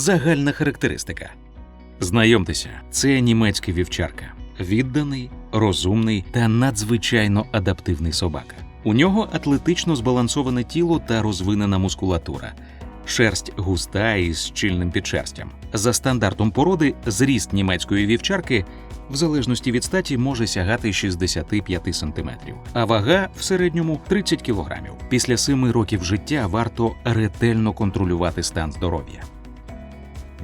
Загальна характеристика. Знайомтеся, це німецька вівчарка. Відданий, розумний та надзвичайно адаптивний собака. У нього атлетично збалансоване тіло та розвинена мускулатура. Шерсть густа і з щільним підшерстям. За стандартом породи, зріст німецької вівчарки в залежності від статі може сягати 65 см, а вага в середньому 30 кг. Після 7 років життя варто ретельно контролювати стан здоров'я.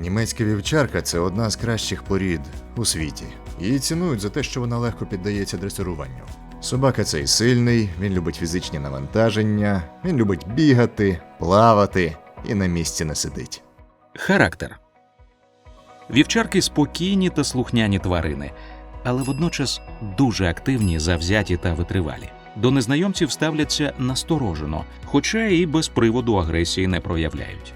Німецька вівчарка це одна з кращих порід у світі. Її цінують за те, що вона легко піддається дресируванню. Собака цей сильний, він любить фізичні навантаження, він любить бігати, плавати і на місці не сидить. Характер вівчарки спокійні та слухняні тварини, але водночас дуже активні, завзяті та витривалі. До незнайомців ставляться насторожено, хоча і без приводу агресії не проявляють.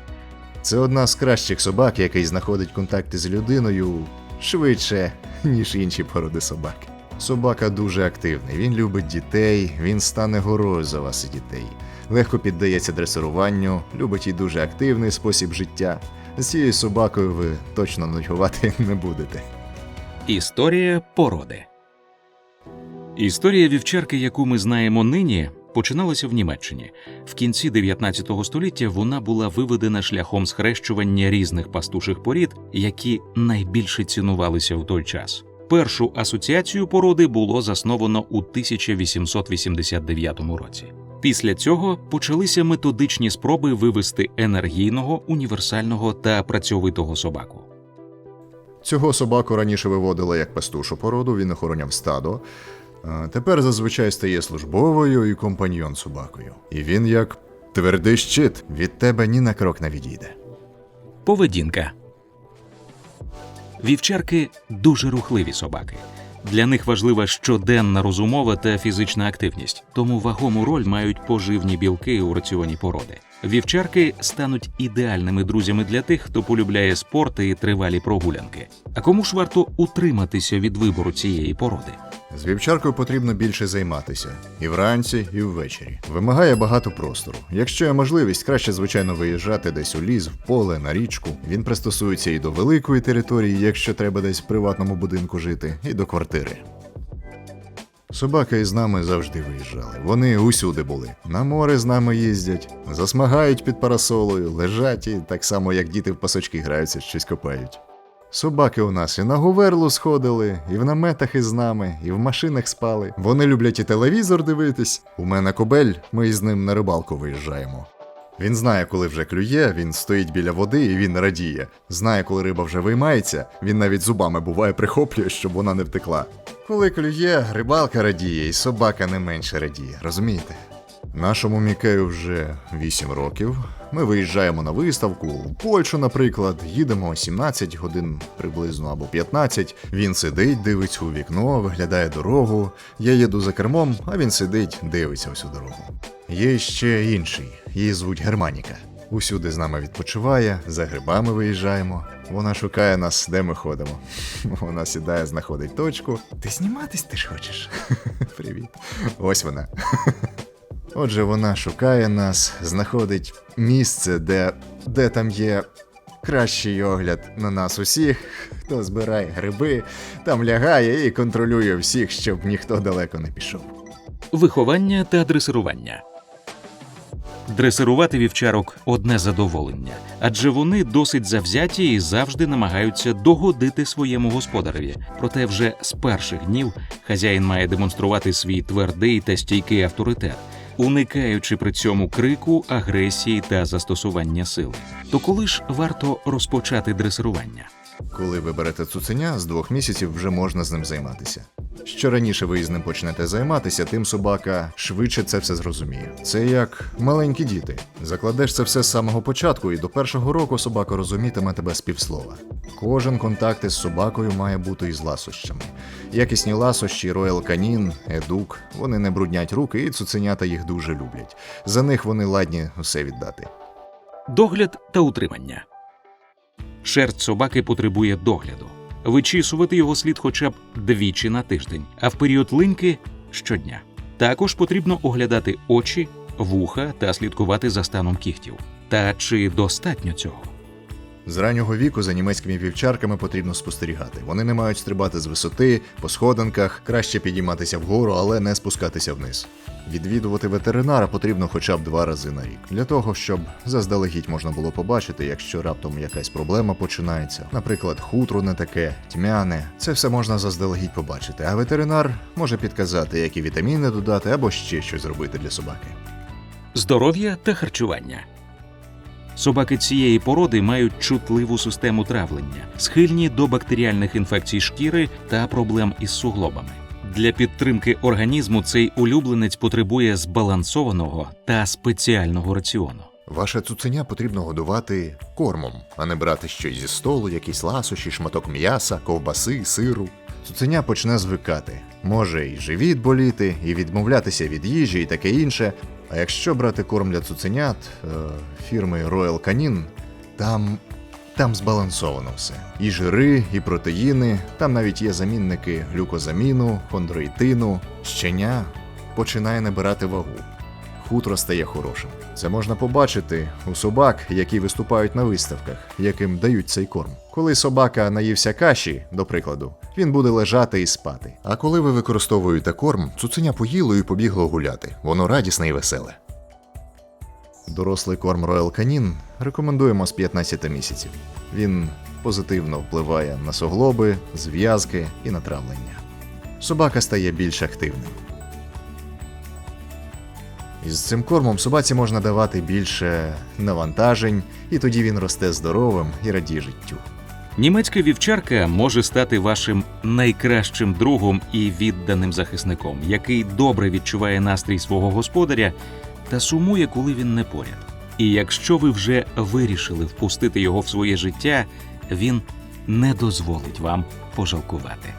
Це одна з кращих собак, який знаходить контакти з людиною швидше, ніж інші породи собак. Собака дуже активний, він любить дітей, він стане горою за вас і дітей. Легко піддається дресируванню, любить і дуже активний спосіб життя. З цією собакою ви точно нудьгувати не будете. Історія породи. Історія вівчарки, яку ми знаємо нині, починалася в Німеччині. В кінці 19 століття вона була виведена шляхом схрещування різних пастуших порід, які найбільше цінувалися в той час. Першу асоціацію породи було засновано у 1889 році. Після цього почалися методичні спроби вивести енергійного, універсального та працьовитого собаку. Цього собаку раніше виводили як пастушу породу, він охороняв стадо. Тепер зазвичай стає службовою і компаньйон собакою. І він як твердий щит від тебе ні на крок не відійде. Поведінка. Вівчарки дуже рухливі собаки. Для них важлива щоденна розумова та фізична активність, тому вагому роль мають поживні білки у раціоні породи. Вівчарки стануть ідеальними друзями для тих, хто полюбляє спорт і тривалі прогулянки. А кому ж варто утриматися від вибору цієї породи? З вівчаркою потрібно більше займатися і вранці, і ввечері. Вимагає багато простору. Якщо є можливість, краще звичайно виїжджати десь у ліс, в поле, на річку. Він пристосується і до великої території, якщо треба десь в приватному будинку жити, і до квартири. Собака із нами завжди виїжджали. Вони усюди були. На море з нами їздять, засмагають під парасолою, лежать і так само, як діти в пасочки граються, щось копають. Собаки у нас і на гуверлу сходили, і в наметах із нами, і в машинах спали. Вони люблять і телевізор дивитись. У мене кобель, ми із ним на рибалку виїжджаємо. Він знає, коли вже клює, він стоїть біля води і він радіє. Знає, коли риба вже виймається, він навіть зубами буває прихоплює, щоб вона не втекла. Коли клює, рибалка радіє, і собака не менше радіє, розумієте? Нашому Мікею вже 8 років. Ми виїжджаємо на виставку в Польщу, наприклад, їдемо 17 годин приблизно або 15. Він сидить, дивиться у вікно, виглядає дорогу. Я їду за кермом, а він сидить, дивиться всю дорогу. Є ще інший, її звуть Германіка. Усюди з нами відпочиває, за грибами виїжджаємо. Вона шукає нас, де ми ходимо. Вона сідає, знаходить точку. Ти зніматись ти ж хочеш? Привіт. Ось вона. Отже, вона шукає нас, знаходить місце, де, де там є кращий огляд на нас усіх, хто збирає гриби, там лягає і контролює всіх, щоб ніхто далеко не пішов. Виховання та дресирування. Дресирувати вівчарок одне задоволення, адже вони досить завзяті і завжди намагаються догодити своєму господареві. Проте вже з перших днів хазяїн має демонструвати свій твердий та стійкий авторитет, уникаючи при цьому крику, агресії та застосування сили. То коли ж варто розпочати дресирування? Коли ви берете цуценя, з двох місяців вже можна з ним займатися. Що раніше ви із ним почнете займатися, тим собака швидше це все зрозуміє. Це як маленькі діти. Закладеш це все з самого початку, і до першого року собака розумітиме тебе з півслова. Кожен контакт із собакою має бути із ласощами. Якісні ласощі, Royal Canin, Едук, вони не бруднять руки, і цуценята їх дуже люблять. За них вони ладні усе віддати. Догляд та утримання. Шерсть собаки потребує догляду. Вичісувати його слід хоча б двічі на тиждень, а в період линьки щодня. Також потрібно оглядати очі, вуха та слідкувати за станом кігтів. Та чи достатньо цього? З раннього віку за німецькими вівчарками потрібно спостерігати. Вони не мають стрибати з висоти, по сходинках, краще підійматися вгору, але не спускатися вниз. Відвідувати ветеринара потрібно хоча б два рази на рік, для того, щоб заздалегідь можна було побачити, якщо раптом якась проблема починається. Наприклад, хутро не таке, тьмяне. Це все можна заздалегідь побачити, а ветеринар може підказати, які вітаміни додати або ще щось зробити для собаки. Здоров'я та харчування. Собаки цієї породи мають чутливу систему травлення, схильні до бактеріальних інфекцій шкіри та проблем із суглобами. Для підтримки організму цей улюбленець потребує збалансованого та спеціального раціону. Ваше цуценя потрібно годувати кормом, а не брати щось зі столу, якісь ласощі, шматок м'яса, ковбаси, сиру. Цуценя почне звикати. Може і живіт боліти, і відмовлятися від їжі, і таке інше. А якщо брати корм для цуценят е, фірми Royal Canin, там. Там збалансовано все. І жири, і протеїни, там навіть є замінники глюкозаміну, хондроїтину, щеня починає набирати вагу хутро стає хорошим. Це можна побачити у собак, які виступають на виставках, яким дають цей корм. Коли собака наївся каші, до прикладу, він буде лежати і спати. А коли ви використовуєте корм, цуценя поїло і побігло гуляти. Воно радісне і веселе. Дорослий корм Royal Canin рекомендуємо з 15 місяців. Він позитивно впливає на суглоби, зв'язки і на травлення. Собака стає більш активним. Із цим кормом собаці можна давати більше навантажень, і тоді він росте здоровим і радіє життю. Німецька вівчарка може стати вашим найкращим другом і відданим захисником, який добре відчуває настрій свого господаря та сумує, коли він не поряд. І якщо ви вже вирішили впустити його в своє життя, він не дозволить вам пожалкувати.